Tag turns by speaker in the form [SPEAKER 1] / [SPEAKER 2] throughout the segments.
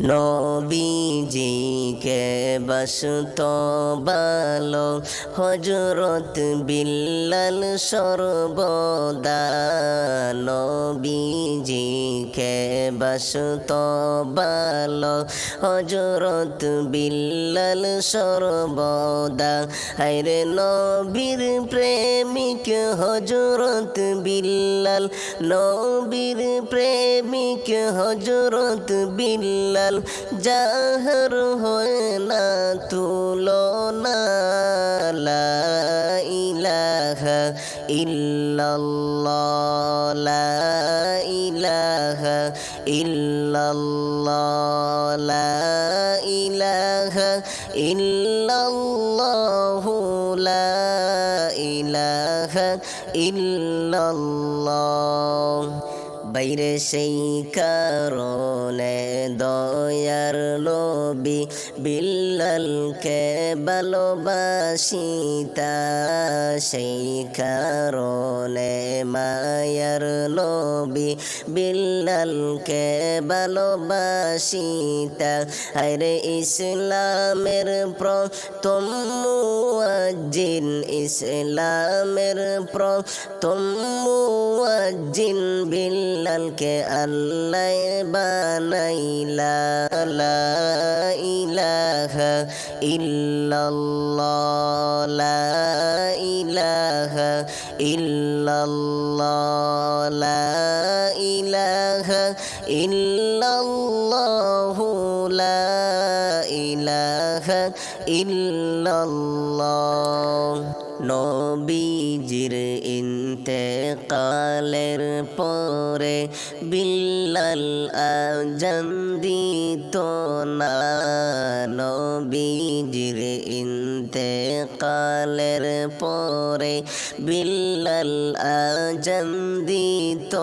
[SPEAKER 1] নবীজিকে বসত বালো হজরত বিল্লাল সর্বদা। নবীজিকে বসত বালো হজরত বিল্লাল সর্বদা। হায়রে নবীর প্রেমিক হজরত বিল্লাল, নবীর প্রেমিক হজরত বিল্লাল। জাহর হয় না তুলনা। লা ইলাহা ইল্লাল্লাহ। লা ইলাহা ইল্লাল্লাহ। লা ইলাহা ইল্লাল্লাহ। লা বাইরে সেই কারণে দয়ার নবী বিল্লালকে ভালোবাসিতা সেই কারণে মায়ার নবী বিল্লালকে ভালোবাসিতা আরে ইসলামের প্রথম মুয়াজ্জিন, ইসলামের প্রথম মুয়াজ্জিন বিল্লালকে আল্লাহ বানাইলা, লা ইলাহা ইল্লাল্লাহ, লা ইলাহা ইল্লাল্লাহ, লা ইল্লাল্লাহ, লা ইলাহা ইল্লাল্লাহ। নবীজির ইন্তেকালের পরে বিল্লাল আজান দিত না। নবীজির ইন্তেকালের পরে বিল্লাল আজান দিত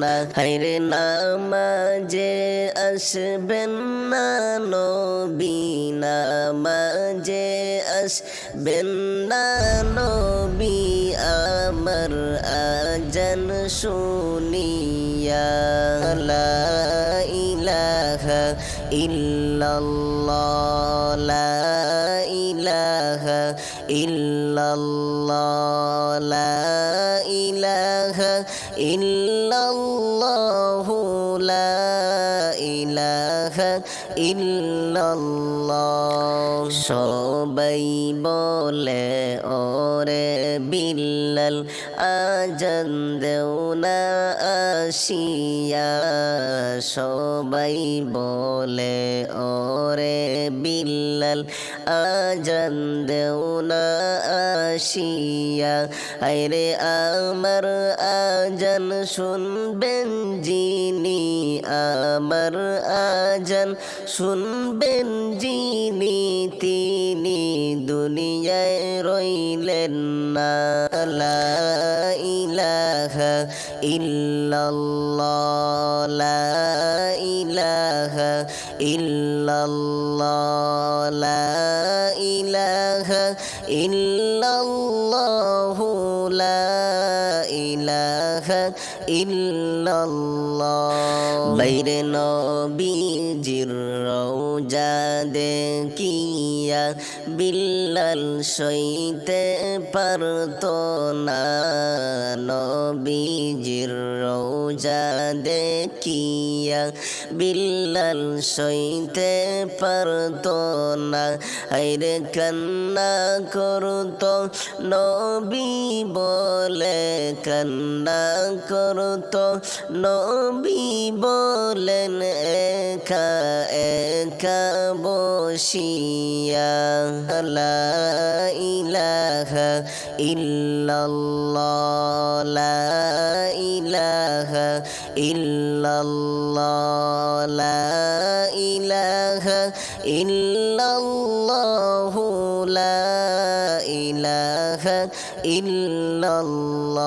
[SPEAKER 1] না। হাইরে নামাজে আসবেন না নবী, নামাজে আসবেন না নবী। আমার আজান শুনিয়া লা ইলাহা ইল্লাল্লাহ লা ইলাহা ইল্লাল্লাহ লা ইলাহা ইল্লাল্লাহ লা ইলাহা ইল্লাল্লাহ। সবাই বলে, ওরে বিল্লাল, আজান দেও না আসিয়া। সবাই বলে, ওরে বিল্লাল, আজান দেও না আসিয়া। আইরে আমার আজান শুনবেন যিনি, আমার আজান শুনবেন যিনি, তিনি দুনিয়ায় রইলেন না। ইলাহা ইল্লাল্লাহ, লা ইলাহা ইল্লাল্লাহ, লা ইলাহা ইল্লাল্লাহ, লা ইলাহা নবীজির রওজা দেখিয়া বিল্লাল সইতে পারত না। নবীজির রওজা দেখিয়া বিল্লাল সইতে পারত না। আইরে কান্না করত নবী বলে কান্না করত নবী বলেন, একা একা বসিয়া লা ইলাহা ইল্লাল্লাহ, লা ইলাহা ইল্লাল্লাহ, লা ইলাহা ইল্লাল্লাহ, লা ইলাহা ইল্লাল্লাহ